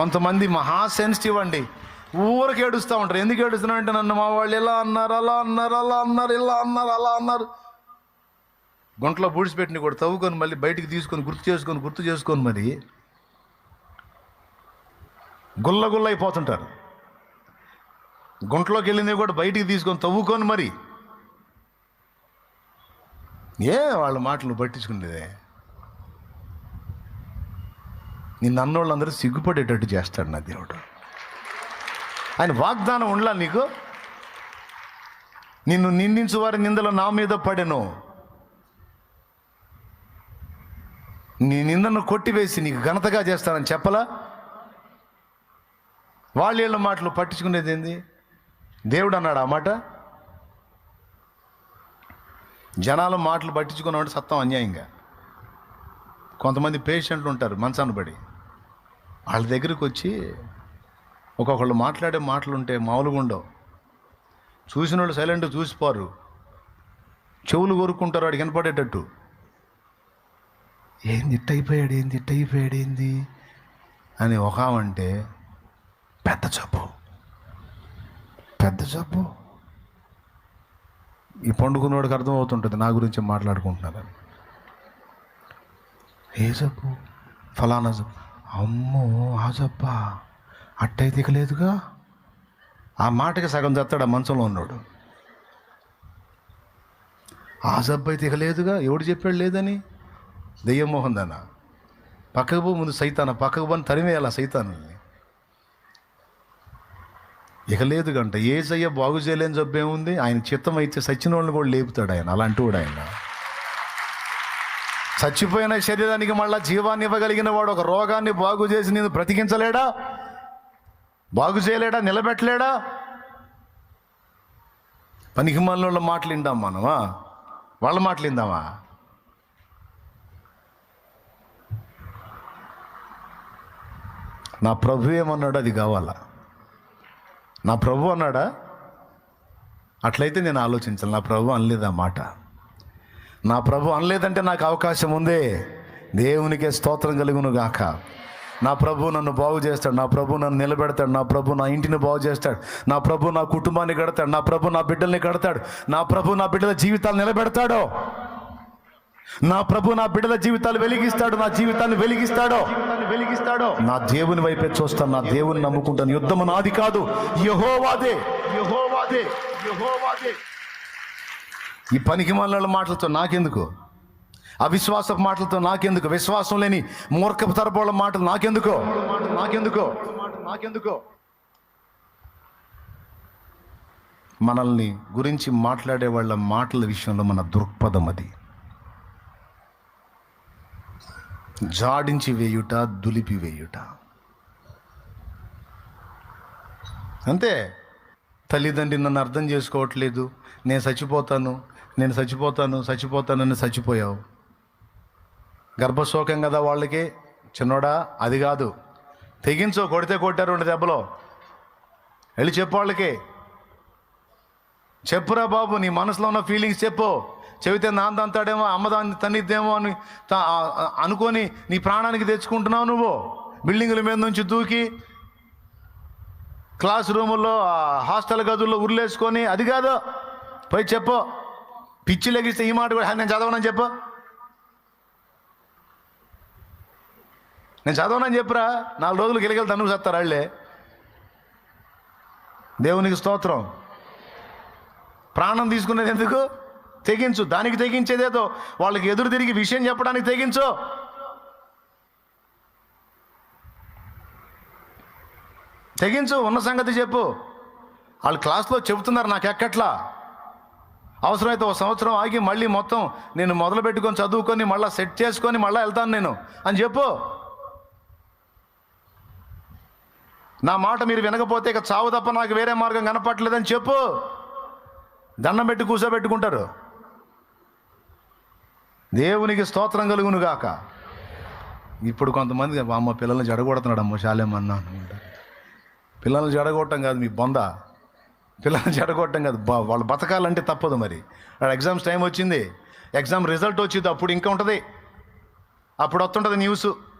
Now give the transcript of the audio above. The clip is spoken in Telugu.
కొంతమంది మహా సెన్సిటివ్ అండి. ఊరికి ఏడుస్తూ ఉంటారు. ఎందుకు ఏడుస్తున్నారు అంటే నన్ను మా వాళ్ళు ఇలా అన్నారు అలా అన్నారు అలా అన్నారు ఇలా అన్నారు అలా అన్నారు. గుంటలో బూడిసిపెట్టిన కూడా తవ్వుకొని మళ్ళీ బయటికి తీసుకొని గుర్తు చేసుకొని గుర్తు చేసుకొని మరి గుల్ల గుల్ల అయిపోతుంటారు గుంటలోకి వెళ్ళింది కూడా బయటికి తీసుకొని తవ్వుకొని మరి. ఏ వాళ్ళ మాటలు పట్టించుకునేదే? నిన్న అన్నోళ్ళందరూ సిగ్గుపడేటట్టు చేస్తాడు నా దేవుడు. ఆయన వాగ్దానం ఉండాలి నీకు? నిన్ను నిందించు వారి నిందలు నా మీద పడెను. నీ నిందను కొట్టివేసి నీకు ఘనతగా చేస్తానని చెప్పలా? వాళ్ళ మాటలు పట్టించుకునేది ఏంది? దేవుడు అన్నాడు ఆ మాట? జనాల మాటలు పట్టించుకున్నాడు సత్తం అన్యాయంగా. కొంతమంది పేషెంట్లు ఉంటారు మంచాన్ని పడి. వాళ్ళ దగ్గరికి వచ్చి ఒక్కొక్కళ్ళు మాట్లాడే మాటలు ఉంటే మామూలుగా ఉండవు. చూసిన వాళ్ళు సైలెంట్ చూసిపోరు. చెవులు కోరుకుంటారు వాడికి వినపడేటట్టు. ఏంది ఇట్ అయిపోయాడు ఏంది ఇట్ అయిపోయాడు ఏంది? అని ఒక అంటే పెద్ద జబ్బు పెద్ద జబ్బు. ఈ పండుకున్నవాడికి అర్థమవుతుంటుంది నా గురించి మాట్లాడుకుంటున్నారని ఏ జబ్బు? ఫలానా జబ్బు. అమ్మో ఆ జబ్బా అట్టయితే ఇక లేదుగా ఆ మాటకి సగం చేస్తాడు ఆ మంచంలో ఉన్నాడు. ఆ జబ్బు అయితే ఇక లేదుగా ఎవడు చెప్పాడు లేదని? దెయ్యమోహన్ దాన. పక్కకు పో ముందు సైతాన. పక్కకు పోని తరిమేయాలి ఆ సైతాన్ని ఇక లేదు గంట ఏ సయ్య బాగు చేయలేని జబ్బేముంది? ఆయన చిత్తం అయితే సచ్చిన వాళ్ళని కూడా లేపుతాడు ఆయన అలాంటి వాడు ఆయన చచ్చిపోయిన శరీరానికి మళ్ళా జీవాన్ని ఇవ్వగలిగిన వాడు ఒక రోగాన్ని బాగు చేసి నేను బ్రతికించలేడా? బాగు చేయలేడా? నిలబెట్టలేడా? పనికి మనలో మాటలు విందాం మనమా వాళ్ళ మాటలు విందామా? నా ప్రభు ఏమన్నాడు అది కావాలా? నా ప్రభు అన్నాడా? అట్లయితే నేను ఆలోచించాలి. నా ప్రభు అనలేదు ఆ మాట. నా ప్రభు అనలేదంటే నాకు అవకాశం ఉంది. దేవునికే స్తోత్రం కలుగును గాక. నా ప్రభు నన్ను బాగు చేస్తాడు. నా ప్రభు నన్ను నిలబెడతాడు. నా ప్రభు నా ఇంటిని బాగు చేస్తాడు. నా ప్రభు నా కుటుంబాన్ని కడతాడు. నా ప్రభు నా బిడ్డల్ని కడతాడు. నా ప్రభు నా బిడ్డల జీవితాలు నిలబెడతాడు. నా ప్రభు నా బిడ్డల జీవితాలు వెలిగిస్తాడు. నా జీవితాన్ని వెలిగిస్తాడో. వెలిగిస్తాడో నా దేవుని వైపే చూస్తాను. నా దేవుని నమ్ముకుంటాను. యుద్ధము నాది కాదు. యహోవాదే. యహోవాదే. యహోవాదే. ఈ పనికి మనల మాటలతో నాకెందుకు? అవిశ్వాస మాటలతో నాకెందుకు? విశ్వాసం లేని మూర్ఖపు తరపోళ్ళ మాటలు నాకెందుకో? నాకెందుకో? నాకెందుకో? మనల్ని గురించి మాట్లాడే వాళ్ళ మాటల విషయంలో మన దృక్పథం అది. జాడించి వేయుట దులిపి వేయుట. అంతే. తల్లిదండ్రి నన్ను అర్థం చేసుకోవట్లేదు. నేను చచ్చిపోతాను. నేను చచ్చిపోతాను. చచ్చిపోతానని చచ్చిపోయావు. గర్భశోకం కదా వాళ్ళకి? చిన్నోడా అది కాదు. తెగించో కొడితే కొట్టారు రెండు దెబ్బలో. వెళ్ళి చెప్పు వాళ్ళకి. చెప్పురా బాబు నీ మనసులో ఉన్న ఫీలింగ్స్ చెప్పు. చెబితే నాన్న అంతాడేమో అమ్మ దాన్ని తన్నిద్దేమో అని అనుకొని నీ ప్రాణానికి తెచ్చుకుంటున్నావు నువ్వు. బిల్డింగుల మీద నుంచి దూకి క్లాస్ రూముల్లో హాస్టల్ గదుల్లో ఉర్లేసుకొని అది కాదు పోయి చెప్పు. పిచ్చి లెగిస్తే ఈ మాట కూడా నేను చదవనని చెప్పు. నేను చదవనని చెప్పురా నాలుగు రోజులు గిలగలు తన్నుకు చేస్తారు వాళ్ళే. దేవునికి స్తోత్రం. ప్రాణం తీసుకునేది ఎందుకు? తెగించు. దానికి తెగించేదేదో. వాళ్ళకి ఎదురు తిరిగి విషయం చెప్పడానికి తెగించు. తెగించు ఉన్న సంగతి చెప్పు. వాళ్ళు క్లాస్లో చెబుతున్నారు నాకు ఎక్కట్లా అవసరమైతే ఒక సంవత్సరం ఆగి మళ్ళీ మొత్తం నేను మొదలు పెట్టుకొని చదువుకొని మళ్ళీ సెట్ చేసుకొని మళ్ళీ వెళ్తాను నేను. అని చెప్పు. నా మాట మీరు వినకపోతే ఇక చావు తప్ప నాకు వేరే మార్గం కనపట్లేదని చెప్పు. దండం పెట్టి కూర్చోబెట్టుకుంటారు. దేవునికి స్తోత్రం కలుగును గాక ఇప్పుడు కొంతమంది అమ్మ పిల్లల్ని జడగొడుతున్నాడు అమ్మ శాలేమన్నా అనుకుంటా పిల్లల్ని జడగొట్టడం కాదు మీ బొంద. పిల్లల్ని జడగొట్టడం కాదు. వాళ్ళు బతకాలంటే తప్పదు మరి. ఎగ్జామ్స్ టైం వచ్చింది. ఎగ్జామ్ రిజల్ట్ వచ్చింది అప్పుడు ఇంకా ఉంటుంది. అప్పుడు వస్తుంటుంది న్యూస్.